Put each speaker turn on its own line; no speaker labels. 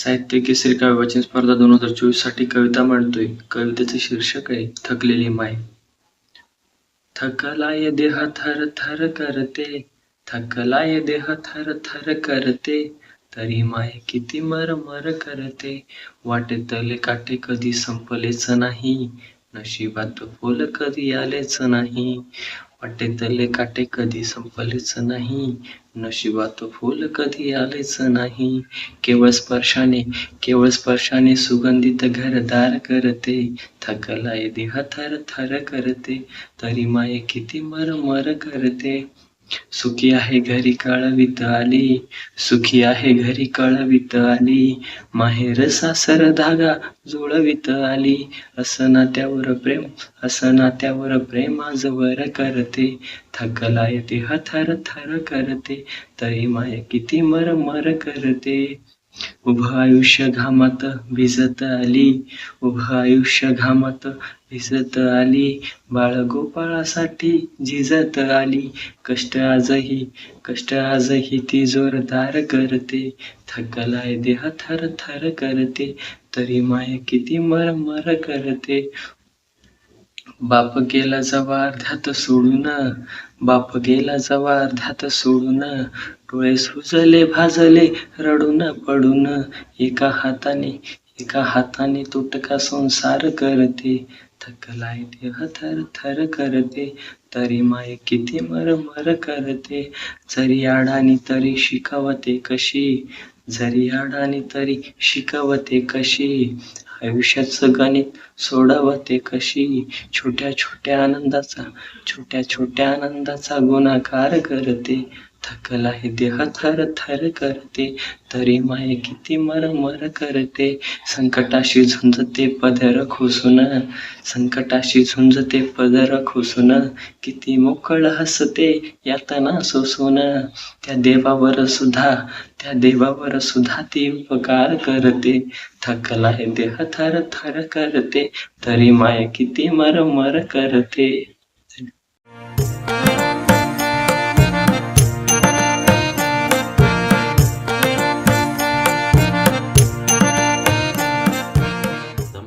साहित्य केसरी काव्य वाचन स्पर्धा दोन हजार चोवीससाठी कविता मांडतोय. कवितेचे शीर्षक आहे थकलेली माय. थकलाय देह थर थर करते. थकलाय देह थर थर करते. तरी माय किती मर मर करते वाटेतले काटे कधी संपलेच नाही. नशिबात फुल कधी आलेच नाही. वाटेतले काटे कधी संपलेच नाही. नशिबात फुल कधी आलेच नाही. केवळ स्पर्शाने केवळ स्पर्शाने सुगंधित घरदार करते. थकलाय देह थर थर करते. तरी माये किती मर मर करते. सुखी आहे घरी कळवित आली सुखी आहे घरी कळवित आली माहेर सासर धागा जुळवित आली असं नात्यावर प्रेम असं नात्यावर प्रेमाजवर करते थकलाय देह थर थर करते तरी माय किती मर मर करते. उभं आयुष्य घामात भिजत आली उभं आयुष्य घामात भिजत आली बाळगोपाळासाठी झिजत आली. कष्ट आजही कष्ट आजही ती जोरदार करते. थकलाय देह थर थर करते तरी माय किती मर मर करते. बाप गेला जवा अर्ध्यात सोडून. बाप गेला जवा अर्ध्यात सोडून. डोळे सुजले भाजले रडून पडून. एका हाताने एका हाताने तुटका संसार करते. थकलाय देह थर थर करते. तरी माय किती मर मर करते. जरी आडानी तरी शिकवते कशी? जरी आडानी तरी शिकवते कशी? आयुष्याचं गणित सोडावं ते कशी छोट्या छोट्या आनंदाचा छोट्या छोट्या आनंदाचा गुणाकार करते. थकलाय देह थर थर करते तरी माय किती मर मर करते. संकटाशी झुंजते पदर खुसून संकटाशी झुंजते पदर खुसून. किती मोकळ हसते यातना सोसून. त्या देवावर सुद्धा त्या देवावर सुद्धा ती उपकार करते. थकलाय देह थर थर करते तरी माय किती मर मर करते.